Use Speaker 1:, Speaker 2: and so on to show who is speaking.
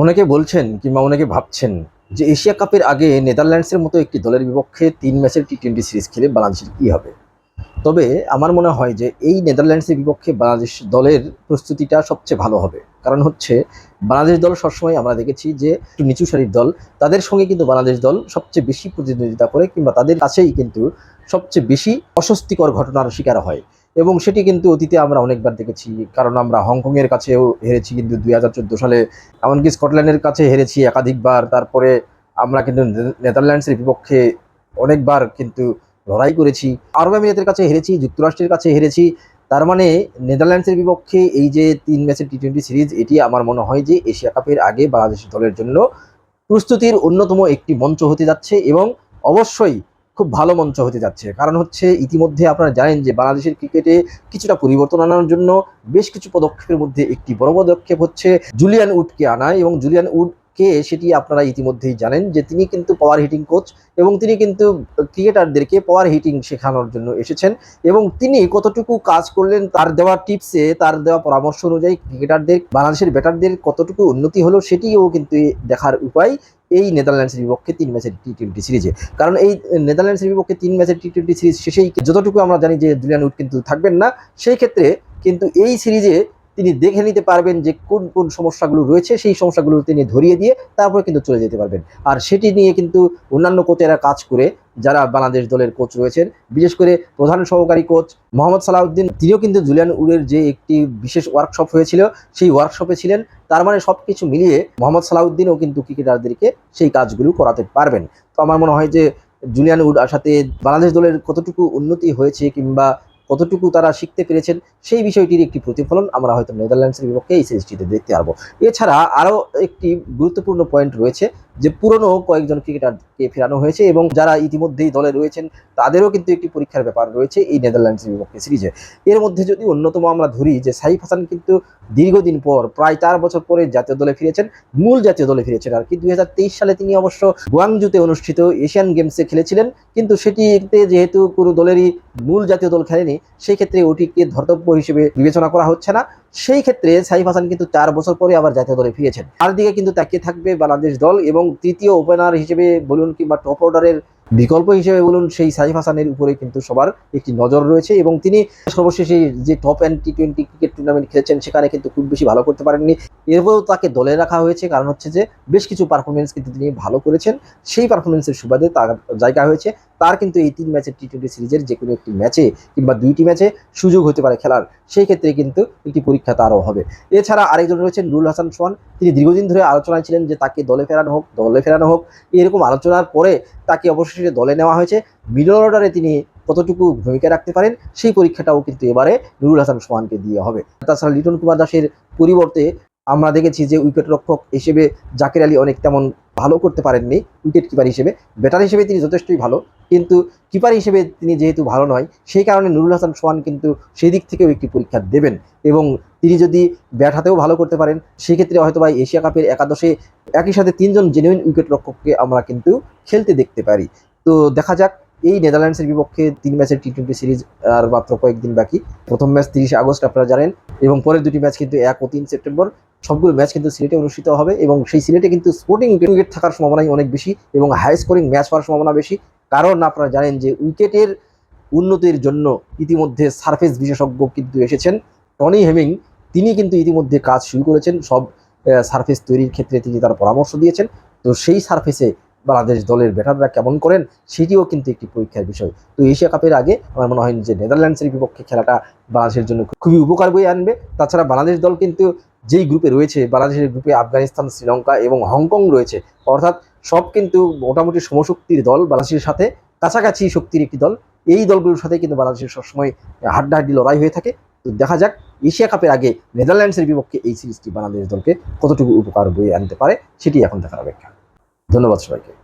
Speaker 1: অনেকে বলছেন কিংবা অনেকে ভাবছেন যে এশিয়া কাপের আগে নেদারল্যান্ডসের মতো একটি দলের বিপক্ষে তিন ম্যাচের টি টোয়েন্টি সিরিজ খেলে বাংলাদেশের কী হবে? তবে আমার মনে হয় যে এই নেদারল্যান্ডসের বিপক্ষে বাংলাদেশ দলের প্রস্তুতিটা সবচেয়ে ভালো হবে। কারণ হচ্ছে বাংলাদেশ দল সবসময় আমরা দেখেছি যে একটু নিচু সারির দল, তাদের সঙ্গে কিন্তু বাংলাদেশ দল সবচেয়ে বেশি প্রতিদ্বন্দ্বিতা করে কিংবা তাদের কাছেই কিন্তু সবচেয়ে বেশি অস্বস্তিকর ঘটনার শিকার হয়। এবং সেটি কিন্তু অতীতে আমরা অনেকবার দেখেছি, কারণ আমরা হংকংয়ের কাছেও হেরেছি কিন্তু দুই হাজার চোদ্দ সালে, এমনকি স্কটল্যান্ডের কাছে হেরেছি একাধিকবার, তারপরে আমরা কিন্তু নেদারল্যান্ডসের বিপক্ষে অনেকবার কিন্তু লড়াই করেছি, আরব আমিরাতের কাছে হেরেছি, যুক্তরাষ্ট্রের কাছে হেরেছি, তার মানে নেদারল্যান্ডসের বিপক্ষে এই যে তিন ম্যাচের টি টোয়েন্টি সিরিজ, এটি আমার মনে হয় যে এশিয়া কাপের আগে বাংলাদেশ দলের জন্য প্রস্তুতির অন্যতম একটি মঞ্চ হতে যাচ্ছে এবং অবশ্যই খুব ভালো মঞ্চ হতে যাচ্ছে। কারণ হচ্ছে ইতিমধ্যে আপনারা জানেন যে বাংলাদেশের ক্রিকেটে কিছুটা পরিবর্তন আনার জন্য বেশ কিছু পদক্ষেপের মধ্যে একটি বড় পদক্ষেপ হচ্ছে জুলিয়ান উডকে আনা এবং জুলিয়ান উড কে সেটি আপনারা ইতিমধ্যেই জানেন যে তিনি কিন্তু পাওয়ার হিটিং কোচ এবং তিনি কিন্তু ক্রিকেটারদেরকে পাওয়ার হিটিং শেখানোর জন্য এসেছেন এবং তিনি কতটুকু কাজ করলেন, তার দেওয়া টিপসে তার দেওয়া পরামর্শ অনুযায়ী ক্রিকেটারদের, বাংলাদেশের ব্যাটারদের কতটুকু উন্নতি হলো সেটিও কিন্তু দেখার উপায় এই নেদারল্যান্ডসের বিপক্ষে তিন ম্যাচের টি টোয়েন্টি সিরিজে কারণ এই নেদারল্যান্ডসের বিপক্ষে তিন ম্যাচের টি টোয়েন্টি সিরিজ শেষেই যতটুকু আমরা জানি যে জুলিয়ান উড কিন্তু থাকবেন না, সেই ক্ষেত্রে কিন্তু এই সিরিজে তিনি দেখে নিতে পারবেন যে কোন কোন সমস্যাগুলো রয়েছে, সেই সমস্যাগুলো তিনি ধরিয়ে দিয়ে তারপরে কিন্তু চলে যেতে পারবেন। আর সেটি নিয়ে কিন্তু অন্যান্য কোচেরা কাজ করে, যারা বাংলাদেশ দলের কোচ রয়েছেন, বিশেষ করে প্রধান সহকারী কোচ মোহাম্মদ সালাউদ্দিন, তিনিও কিন্তু জুলিয়ান উডের যে একটি বিশেষ ওয়ার্কশপ হয়েছিল, সেই ওয়ার্কশপে ছিলেন। তার মানে সব কিছু মিলিয়ে মোহাম্মদ সালাউদ্দিনও কিন্তু ক্রিকেটারদেরকে সেই কাজগুলো করাতে পারবেন। তো আমার মনে হয় যে জুলিয়ান উড আসাতে বাংলাদেশ দলের কতটুকু উন্নতি হয়েছে কিংবা কতটুকু তারা শিখতে পেরেছেন সেই বিষয়টির একটি প্রতিফলন আমরা হয়তো নেদারল্যান্ডসের বিপক্ষে এই সিরিজটিতে দেখতে পারব। এছাড়া আরও একটি গুরুত্বপূর্ণ পয়েন্ট রয়েছে যে পুরনো কয়েকজন ক্রিকেটারকে ফেরানো হয়েছে এবং যারা ইতিমধ্যেই দলে রয়েছেন, তাদেরও কিন্তু একটি পরীক্ষার ব্যাপার রয়েছে এই নেদারল্যান্ডসের বিপক্ষে সিরিজে। এর মধ্যে যদি অন্যতম আমরা ধরি যে সাইফ হাসান কিন্তু দীর্ঘদিন পর, প্রায় চার বছর পরে জাতীয় দলে ফিরেছেন, মূল জাতীয় দলে ফিরেছেন আর কি। দুই হাজার তেইশ সালে তিনি অবশ্য গুয়াংজুতে অনুষ্ঠিত এশিয়ান গেমসে খেলেছিলেন, কিন্তু সেটিতে যেহেতু কোনো দলেরই মূল জাতীয় দল খেলেনি সেই ক্ষেত্রে ওটিকে ধর্তব্য হিসেবে বিবেচনা করা হচ্ছে না। সেই ক্ষেত্রে সাইফ হাসান কিন্তু চার বছর পরে আবার জাতীয় দলে ফিরেছেন। তার দিকে কিন্তু তাকিয়ে থাকবে বাংলাদেশ দল এবং তৃতীয় ওপেনার হিসেবে বলুন কিংবা টপ অর্ডারের বিকল্প হিসেবে বলুন, সেই সাইফ হাসানের উপরে কিন্তু সবার একটি নজর রয়েছে এবং তিনি সর্বশেষে যে top and T twenty cricket tournament খেলেছেন, সেখানে কিন্তু খুব বেশি ভালো করতে পারেননি। এরপরেও তাকে দলে রাখা হয়েছে, কারণ হচ্ছে যে বেশ কিছু পারফরমেন্স কিন্তু তিনি ভালো করেছেন। সেই পারফরমেন্সের সুবাদে তার জায়গা হয়েছে। তার কিন্তু এই তিন ম্যাচের টি টোয়েন্টি সিরিজের যে কোনো একটি ম্যাচে কিংবা দুইটি ম্যাচে সুযোগ হতে পারে খেলার। সেই ক্ষেত্রে কিন্তু একটি পরীক্ষা তারও হবে। এছাড়া আরেকজন রয়েছেন রুল হাসান সোহান। তিনি দীর্ঘদিন ধরে আলোচনায় ছিলেন যে তাকে দলে ফেরানো হোক, দলে ফেরানো হোক। এরকম আলোচনার পরে তাকে অবশেষে দলে নেওয়া হয়েছে। মিডল অর্ডারে তিনি কতটুকু ভূমিকা রাখতে পারেন, সেই পরীক্ষাটাও কিন্তু এবারে নুরুল হাসান সোহানকে দিয়ে হবে। তাছাড়া লিটন কুমার দাসের পরিবর্তে আমরা দেখেছি যে উইকেট রক্ষক হিসেবে জাকির আলী অনেক তেমন ভালো করতে পারেননি, উইকেট কিপার হিসেবে। ব্যাটার হিসেবে তিনি যথেষ্টই ভালো, কিন্তু কিপার হিসেবে তিনি যেহেতু ভালো নয়, সেই কারণে নুরুল হাসান সোহান কিন্তু সেই দিক থেকেও একটি পরীক্ষা দেবেন এবং তিনি যদি ব্যাট হাতেও ভালো করতে পারেন, সেক্ষেত্রে হয়তো বা এশিয়া কাপের একাদশে একই সাথে তিনজন জেনুইন উইকেট রক্ষককে আমরা কিন্তু খেলতে দেখতে পারি। তো দেখা যাক এই নেদারল্যান্ডসের বিপক্ষে তিন ম্যাচের টি টোয়েন্টি সিরিজ, আর মাত্র কয়েকদিন বাকি। প্রথম ম্যাচ তিরিশে আগস্ট, আপনারা জানেন। এবং পরের দুটি ম্যাচ কিন্তু এক ও তিন সেপ্টেম্বর। সবগুলো ম্যাচ কিন্তু সিলেটে অনুষ্ঠিত হবে এবং সেই সিলেটে কিন্তু স্পোর্টিং উইকেট থাকার সম্ভাবনাই অনেক বেশি এবং হাই স্কোরিং ম্যাচ হওয়ার সম্ভাবনা বেশি। কারণ আপনারা জানেন যে উইকেটের উন্নতির জন্য ইতিমধ্যে সারফেস বিশেষজ্ঞ কিন্তু এসেছেন। টনি হেমিং, তিনি কিন্তু ইতিমধ্যে কাজ শুরু করেছেন। সব সারফেস তৈরির ক্ষেত্রে তিনি তার পরামর্শ দিয়েছেন। তো সেই সারফেসে বাংলাদেশ দলের ব্যাটাররা কেমন করেন সেটিও কিন্তু একটি পরীক্ষার বিষয়। তো এশিয়া কাপের আগে আমার মনে হয় যে নেদারল্যান্ডসের বিপক্ষে খেলাটা বাংলাদেশের জন্য খুবই উপকার বয়ে আনবে। তাছাড়া বাংলাদেশ দল কিন্তু যেই গ্রুপে রয়েছে, বাংলাদেশের গ্রুপে আফগানিস্তান, শ্রীলঙ্কা এবং হংকং রয়েছে। অর্থাৎ সব কিন্তু মোটামুটি সমশক্তির দল বাংলাদেশের সাথে। কাছাকাছি শক্তির একটি দল। এই দলগুলোর সাথে কিন্তু বাংলাদেশের সবসময় হাড্ডাহাড্ডি লড়াই হয়ে থাকে। তো দেখা যাক এশিয়া কাপের আগে নেদারল্যান্ডসের বিপক্ষে এই সিরিজটি বাংলাদেশ দলকে কতটুকু উপকার বয়ে আনতে পারে, সেটি এখন দেখার অপেক্ষা। ধন্যবাদ সবাইকে।